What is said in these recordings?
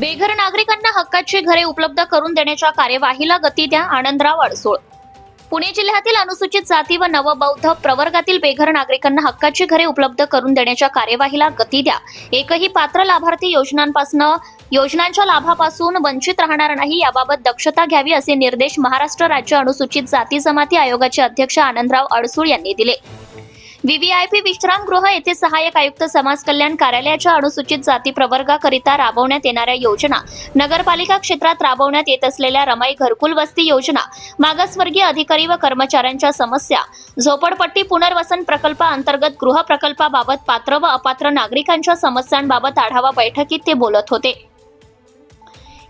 बेघर नागरिकांना हक्काची घरे उपलब्ध करून देण्याच्या कार्यवाहीला गती द्या आनंदराव अडसूळ. पुणे जिल्ह्यातील अनुसूचित जाती व नवबौद्ध प्रवर्गातील बेघर नागरिकांना हक्काची घरे उपलब्ध करून देण्याच्या कार्यवाहीला गती द्या. एकही पात्र लाभार्थी योजनांपासून योजनांच्या लाभापासून वंचित राहणार नाही याबाबत दक्षता घ्यावी असे निर्देश महाराष्ट्र राज्य अनुसूचित जाती जमाती आयोगाचे अध्यक्ष आनंदराव अडसूळ यांनी दिले. व्हीव्हीआयपी विश्रामगृह येथे सहाय्यक आयुक्त समाज कल्याण कार्यालयाच्या अनुसूचित जाती प्रवर्गाकरिता राबवण्यात येणाऱ्या योजना नगरपालिका क्षेत्रात राबवण्यात येत असलेल्या रमाई घरकुल वस्ती योजना मागासवर्गीय अधिकारी व कर्मचाऱ्यांच्या समस्या झोपडपट्टी पुनर्वसन प्रकल्पाअंतर्गत गृह प्रकल्पाबाबत पात्र व अपात्र नागरिकांच्या समस्यांबाबत आढावा बैठकीत ते बोलत होते.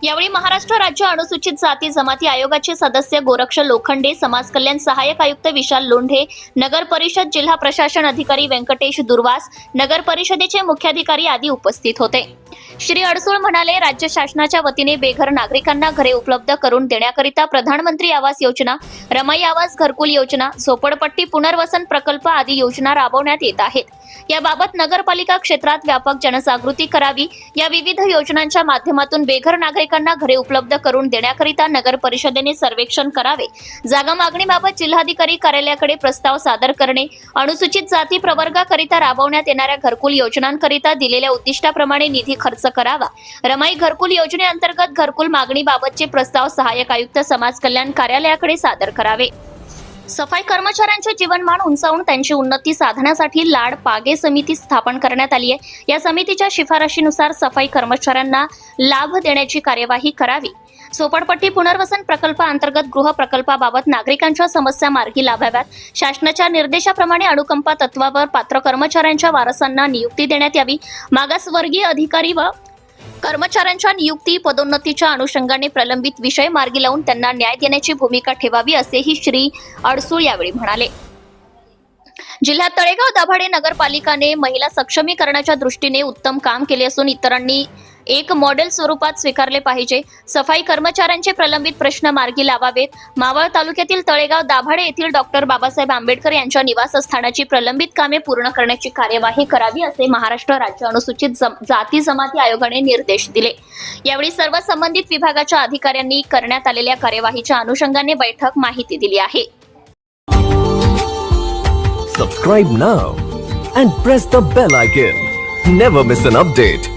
यावेळी महाराष्ट्र राज्य अनुसूचित जाती जमाती आयोगाचे सदस्य गोरक्ष लोखंडे समाज कल्याण सहाय्यक आयुक्त विशाल लोंढे नगर परिषद जिल्हा प्रशासन अधिकारी व्यंकटेश दुर्वास नगर परिषदेचे मुख्याधिकारी आदी उपस्थित होते. श्री अडसूळ म्हणाले राज्य शासनाच्या वतीने बेघर नागरिकांना घरे उपलब्ध करून देण्याकरिता प्रधानमंत्री आवास योजना रमाई आवास घरकुल योजना झोपडपट्टी पुनर्वसन प्रकल्प आदी योजना राबवण्यात येत आहेत. याबाबत नगरपालिका क्षेत्रात व्यापक जनजागृती करावी या विविध योजनांच्या माध्यमातून बेघर नागरिक नागरिकांना घरे उपलब्ध करून देण्याकरिता नगर परिषदेने सर्वेक्षण करावे. जागा मागणीबाबत जिल्हाधिकारी कार्यालयाकडे प्रस्ताव सादर करणे अनुसूचित जाती प्रवर्गाकरिता राबवण्यात येणाऱ्या घरकुल योजनांकरिता दिलेल्या उद्दिष्टाप्रमाणे निधी खर्च करावा. रमाई घरकुल योजनेअंतर्गत घरकुल मागणीबाबतचे प्रस्ताव सहाय्यक आयुक्त समाज कल्याण कार्यालयाकडे सादर करावे. सफाई कर्मचाऱ्यांचे जीवनमान उंचावून त्यांची उन्नती साधण्यासाठी लाड पागे समिती स्थापन करण्यात आली आहे. या समितीच्या शिफारशीनुसार सफाई कर्मचाऱ्यांना लाभ देण्याची कार्यवाही करावी. सोपडपट्टी पुनर्वसन प्रकल्पाअंतर्गत गृह प्रकल्पाबाबत नागरिकांच्या समस्या मार्गी लावाव्यात शासनाच्या निर्देशाप्रमाणे अनुकंपा तत्वावर पात्र कर्मचाऱ्यांच्या वारसांना नियुक्ती देण्यात यावी. मागासवर्गीय अधिकारी व कर्मचाऱ्यांच्या नियुक्ती पदोन्नतीच्या अनुषंगाने प्रलंबित विषय मार्गी लावून त्यांना न्याय देण्याची भूमिका ठेवावी असेही श्री अडसूळ यावेळी म्हणाले. जिल्ह्यात तळेगाव दाभाडे नगरपालिकाने महिला सक्षमीकरणाच्या दृष्टीने उत्तम काम केले असून इतरांनी एक मॉडेल स्वरूपात स्वीकारले पाहिजे. सफाई कर्मचाऱ्यांचे प्रलंबित प्रश्न मार्गी लावावेत. मावळ तालुक्यातील तळेगाव दाभाडे येथील डॉक्टर बाबासाहेब आंबेडकर यांच्या निवासस्थानाची प्रलंबित कामे पूर्ण करण्याची कार्यवाही करावी असे महाराष्ट्र राज्य अनुसूचित जाती जमाती आयोगाने निर्देश दिले. यावेळी सर्व संबंधित विभागाच्या अधिकाऱ्यांनी करण्यात आलेल्या कार्यवाहीच्या अनुषंगाने बैठक माहिती दिली आहे. Subscribe now and press the bell icon. Never miss an update.